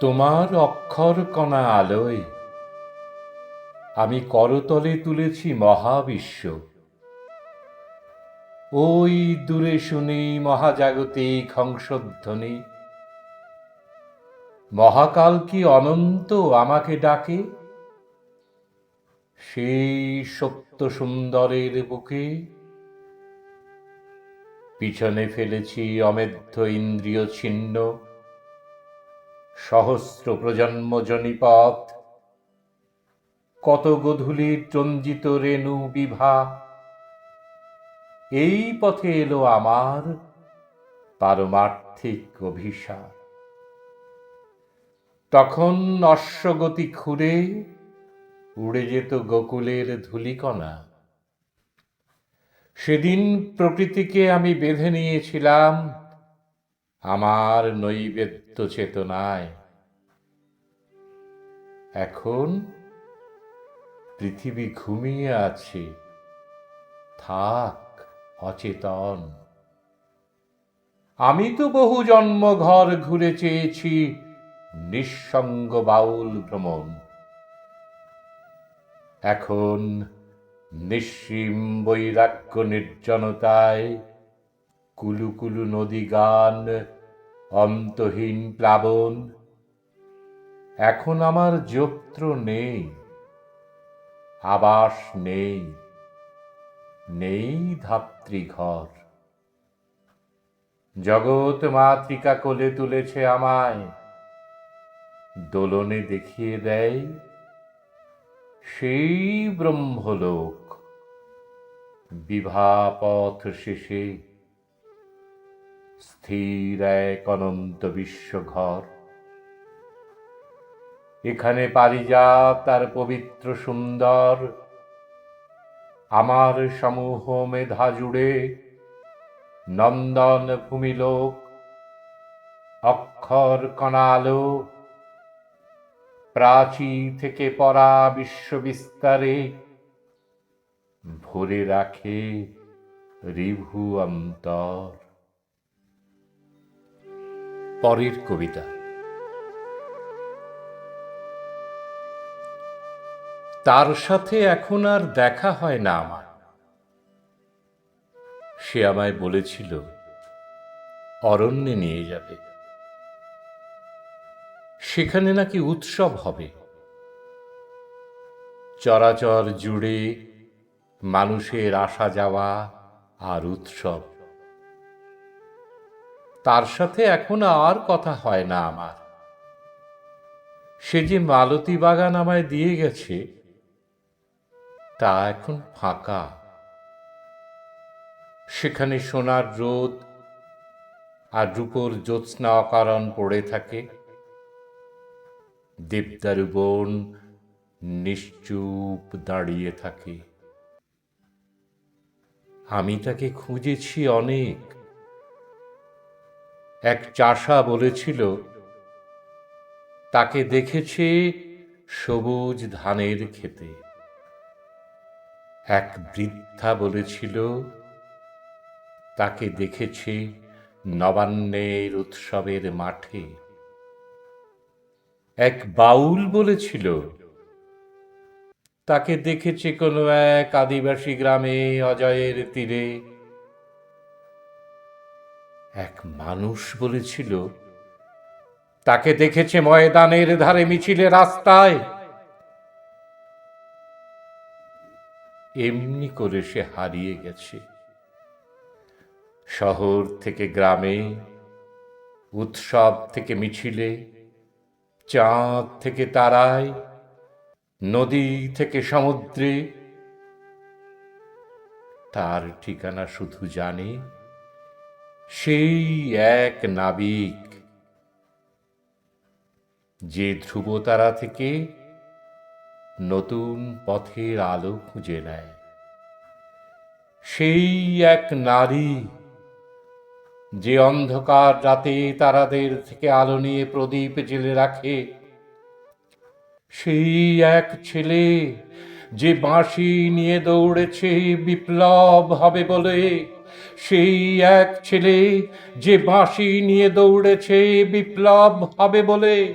তোমার অক্ষর কণা আলোয়। আমি করতলে তুলেছি মহাবিশ্ব। ওই দূরে শুনি মহাজাগতিক হংসধ্বনি। মহাকাল কি অনন্ত আমাকে ডাকে? সেই সত্য সুন্দরের বুকে। পিছনে ফেলেছি অমেধ্য ইন্দ্রিয় ছিন্ন। সহস্র প্রজন্ম জনিপথ কত গধূলির চঞ্জিত রেণু বিভা। এই পথে এলো আমার পারমার্থিক অভিশাপ তখন অশ্বগতি খুঁড়ে উড়ে যেত গোকুলের ধুলিকণা। সেদিন প্রকৃতিকে আমি বেঁধে নিয়েছিলাম। আমার নৈবেদ্য চেতনায়। এখন পৃথিবী ঘুমিয়ে আছে। থাক, অচেতন। আমি তো বহু জন্ম ঘর ঘুরে চেয়েছি, নিঃসঙ্গ বাউল ভ্রমণ। এখন নিঃসীম বৈরাগ্য নির্জনতায় কুলুকুলু কুলু নদী গান অন্তহীন প্লাবন এখন আমার যত্র নেই, আবাস নেই নেই ধাত্রীঘর জগৎ মাতৃকা কোলে তুলেছে আমায়, দোলনে দেখিয়ে দেয় সেই ব্রহ্মলোক। বিভাপথ শেষে স্থির এক অনন্ত বিশ্বঘর। এখানে পারিজাত তার পবিত্র সুন্দর। আমার সমূহ মেধা জুড়ে নন্দন ভূমিলোক, অক্ষর কণালো, প্রাচী থেকে পরা বিশ্ববিস্তারে ভরে রাখে রিভু অন্তর। পরের কবিতা। তার সাথে এখন আর দেখা হয় না আমার। সে আমায় বলেছিল, অরণ্যে নিয়ে যাবে। সেখানে নাকি উৎসব হবে। চরাচর জুড়ে মানুষের আসা যাওয়া আর উৎসব। তার সাথে এখন আর কথা হয় না আমার। সে যে মালতী বাগান আমায় দিয়ে গেছে তা এখন ফাঁকা। সেখানে সোনার রোদ আর রূপোর জ্যোৎস্না অকারণ পড়ে থাকে। দেবদারু বন নিশ্চুপ দাঁড়িয়ে থাকে। আমি তাকে খুঁজেছি অনেক। এক চাষা বলেছিল, তাকে দেখেছে সবুজ ধানের খেতে এক বৃদ্ধা বলেছিল, তাকে দেখেছে নবান্নের উৎসবের মাঠে। এক বাউল বলেছিল, তাকে দেখেছে কোনো এক আদিবাসী গ্রামে অজয়ের তীরে। এক মানুষ বলেছিল, তাকে দেখেছে ময়দানের ধারে মিছিলে রাস্তায়। এমনি করে সে হারিয়ে গেছে। শহর থেকে গ্রামে, উৎসব থেকে মিছিলে, চাঁদ থেকে তারায়, নদী থেকে সমুদ্রে, তার ঠিকানা শুধু জানে সেই এক নাবিক যে ধ্রুবতারা থেকে নতুন পথের আলো খুঁজে নেয়। সেই এক নারী যে অন্ধকার রাতে তারাদের থেকে আলো নিয়ে প্রদীপ জেলে রাখে, সেই এক ছেলে যে বাঁশি নিয়ে দৌড়েছে বিপ্লব হবে বলে, সেই এক ছেলে যে বাঁশি নিয়ে দৌড়েছে বিপ্লব হবে বলে